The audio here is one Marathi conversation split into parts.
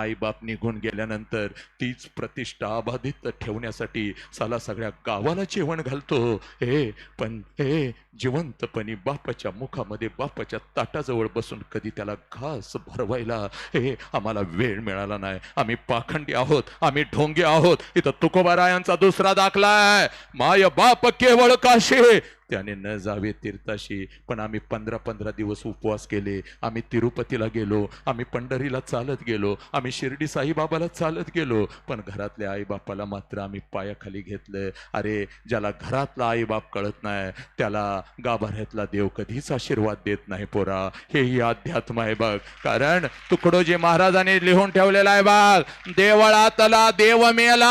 आई बाप निघून गेल्यानंतर तीच प्रतिष्ठा अबाधित ठेवण्यासाठी साला सगळ्या गावाला जेवण घालतो. हे पण हे जिवंतपणी बापाच्या मुखामध्ये बापाच्या ताटाजवळ बसून कधी त्याला घास भरवायला हे आम्हाला वेळ मिळाला नाही. आम्ही पाखंडी आहोत आम्ही ढोंगे आहोत. इथं तुकोबारायांचा दुसरा दाखला आहे. माय बाप केवळ काशी. त्याने न जावे तीर्थाशी. पण आम्ही पंधरा पंधरा दिवस उपवास केले. आम्ही तिरुपतीला गेलो. आम्ही पंढरीला चालत गेलो. आम्ही शिर्डी साईबाबाला चालत गेलो. पण घरातल्या आईबापाला मात्र आम्ही पायाखाली घेतलं. अरे ज्याला घरातला आईबाप कळत नाही त्याला गाभाऱ्यातला देव कधीच आशीर्वाद देत नाही पोरा. हेही अध्यात्म आहे बघ. कारण तुकडोजी महाराजांनी लिहून ठेवलेला आहे बघ देवळातला देव मेला.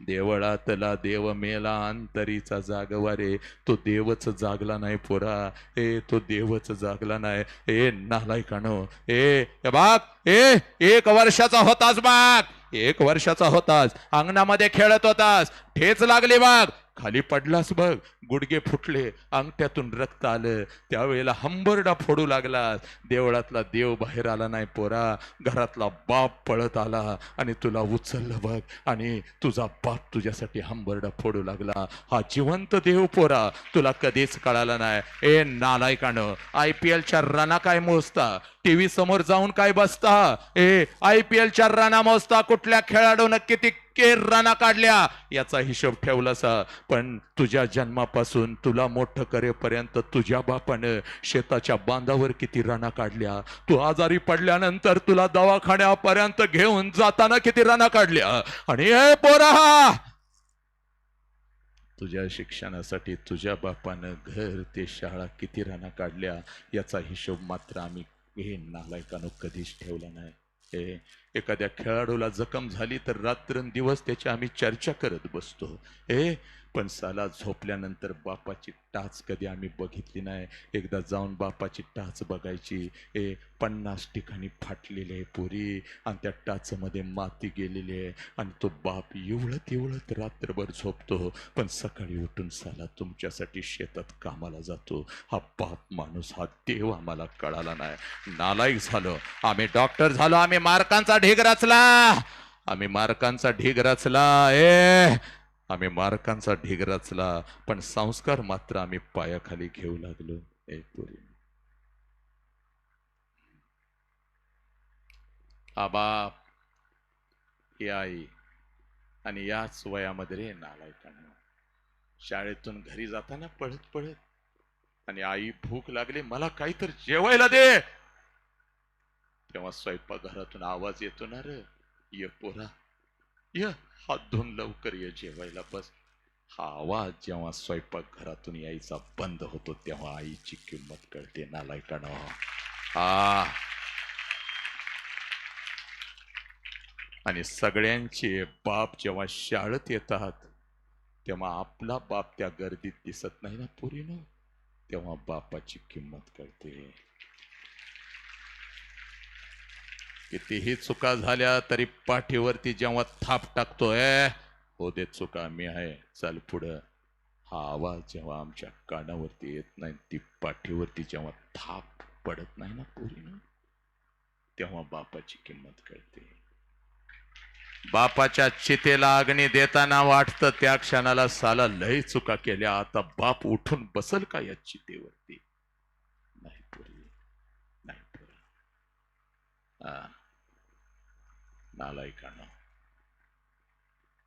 देवळातला देव मेला अंतरीचा जागवा रे तो देवच जागला नाही पोरा. ए तो देवच जागला नाही. ए नालायकानो. ए बाप. ए एक वर्षाचा होतास बाप. एक वर्षाचा होतास. अंगणामध्ये खेळत होतास. ठेच लागली बाग खाली पडलास बघ. गुडगे फुटले अंगठ्यातून रक्त आलं. त्यावेळेला हंबरडा फोडू लागलास. देवळातला देव बाहेर आला नाही पोरा. घरातला बाप पळत आला आणि तुला उचललं बघ. आणि तुझा बाप तुझ्यासाठी हंबरडा फोडू लागला. हा जिवंत देव पोरा. तुला कधीच कळाला नाही. ए नालायकानं आय पी एलच्या रना काय मोजता. टीव्ही समोर जाऊन काय बसता? ए आय पी एलच्या रना मोजता कुठल्या खेळाडूनं किती के रना काढल्या? याचा हिशोब ठेवलासा पण तुझ्या जन्मापासून तुला मोठं करेपर्यंत तुझ्या बापानं शेताच्या बांधावर किती रना काढल्या? तू आजारी पडल्यानंतर तुला दवाखान्यापर्यंत घेऊन जाताना किती रना काढल्या? आणि ए पोरा तुझ्या शिक्षणासाठी तुझ्या बापानं घर ते शाळा किती रना काढल्या? याचा हिशोब मात्र आम्ही हे नालायकानं कधीच ठेवलं नाही. हे एखाद्या खेळाडूला जखम झाली तर रात्रंदिवस त्याची आम्ही चर्चा करत बसतो. ए पण साला झोपल्यानंतर बापाची टाच कधी आम्ही बघितली नाही. एकदा जाऊन बापाची टाच बघायची. ए पन्नास ठिकाणी फाटलेली आहे पुरी आणि त्या टाचमध्ये माती गेलेली आहे आणि तो बाप एवढत एवढत रात्रभर झोपतो. पण सकाळी उठून साला तुमच्यासाठी शेतात कामाला जातो. हा बाप माणूस हा देव आम्हाला कळाला नाही. नालायक झालो. आम्ही डॉक्टर झालो. आम्ही मार्कांचा ढीग रचला. आम्ही मार्कांचा ढीग रचला ए. आम्ही मार्कांचा ढीग रचला पण संस्कार मात्र आम्ही पायाखाली घेऊ लागलो. ए पुरी. हा ही आई आणि याच वयामध्ये रे नालायकांना शाळेतून घरी जाताना पळत पळत आणि आई भूक लागली मला काहीतरी जेवायला दे. तेव्हा स्वयंपाकघरातून आवाज येतो ना रे? ये पोरा. ये हात धुवून लवकर ये जेवायला बस. हा आवाज जेव्हा स्वयंपाकघरातून यायचा बंद होतो तेव्हा आईची किंमत कळते नालायकानं हा आणि सगळ्यांचे बाप जेव्हा शाळेत येतात तेव्हा आपला बाप त्या गर्दीत दिसत नाही ना पुरीनं? तेव्हा बापाची किंमत कळते. कितीही चुका झाल्या तरी पाठीवरती जेव्हा थाप टाकतोय हो दे चुका मी आहे. चल पुढं. हा आवाज जेव्हा आमच्या कानावरती येत नाही ती पाठीवरती जेव्हा थाप पडत नाही ना पोरीनं तेव्हा बापाची किंमत कळते. बापाच्या चितेला अग्नी देताना वाटतं त्या क्षणाला साला लय चुका केल्या. आता बाप उठून बसल का या चितेवरती? नाही पुरी नाही पुरी. हा नालायकानं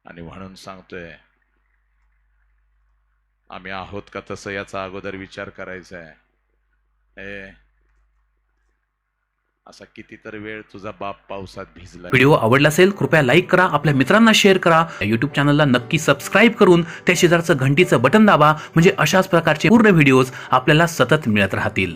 आणि म्हणून सांगतोय आम्ही आहोत का तसं याचा अगोदर विचार करायचा आहे ए असा कितीतरी वेळ तुझा बाप पावसात भिजला. व्हिडिओ आवडला असेल कृपया लाईक करा आपल्या मित्रांना शेअर करा. युट्यूब चॅनलला नक्की सबस्क्राईब करून त्या शेजारचं घंटीचं बटन दाबा म्हणजे अशाच प्रकारचे पूर्ण व्हिडिओज आपल्याला सतत मिळत राहतील.